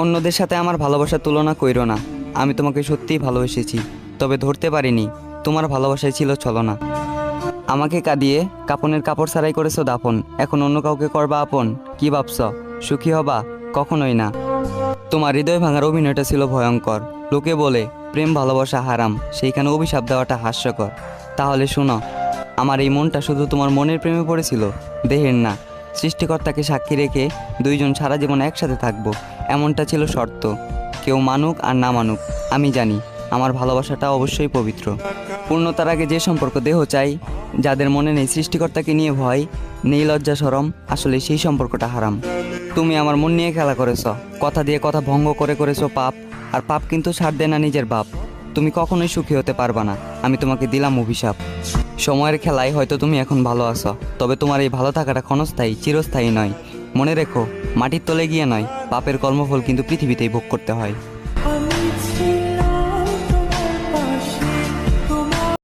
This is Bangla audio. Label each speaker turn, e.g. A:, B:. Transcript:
A: অন্যদের সাথে আমার ভালোবাসার তুলনা কইরো না। আমি তোমাকে সত্যিই ভালোবেসেছি, তবে ধরতে পারিনি, তোমার ভালোবাসায় ছিল ছলনা। আমাকে কাঁদিয়ে কাপনের কাপড় সারাই করেছ দাপন এখন অন্য কাউকে করবা আপন? কি ভাবছ? সুখী হবা? কখনোই না। তোমার হৃদয় ভাঙার অভিনয়টা ছিল ভয়ঙ্কর। লোকে বলে, প্রেম, ভালোবাসা হারাম, সেইখানে অভিশাপ দেওয়াটা হাস্যকর। তাহলে শোনো, আমার এই মনটা শুধু তোমার মনের প্রেমে পড়েছিল, দেহের না। সৃষ্টিকর্তাকে সাক্ষী রেখে দুইজন সারা জীবন একসাথে থাকব। এমনটা ছিল শর্ত। কেউ মানুক আর না মানুক, আমি জানি, আমার ভালোবাসাটা অবশ্যই পবিত্র। পূর্ণতার আগে যে সম্পর্ক দেহ চাই, যাদের মনে নেই সৃষ্টিকর্তাকে নিয়ে ভয়, নেই লজ্জা সরম, আসলে সেই সম্পর্কটা হারাম। তুমি আমার মন নিয়ে খেলা করেছ, কথা দিয়ে কথা ভঙ্গ করে করেছ পাপ, আর পাপ কিন্তু ছাড় দেয় না নিজের বাপ। তুমি কখনোই সুখী হতে পারবা না, আমি তোমাকে দিলাম অভিশাপ। সময়ের খেলায় হয়তো তুমি এখন ভালো আছো, তবে তোমার এই ভালো থাকাটা ক্ষণস্থায়ী, চিরস্থায়ী নয়। মনে রেখো মাটির তলে গিয়ে নয় পাপের কর্মফল কিন্তু পৃথিবীতেই ভোগ করতে হয়।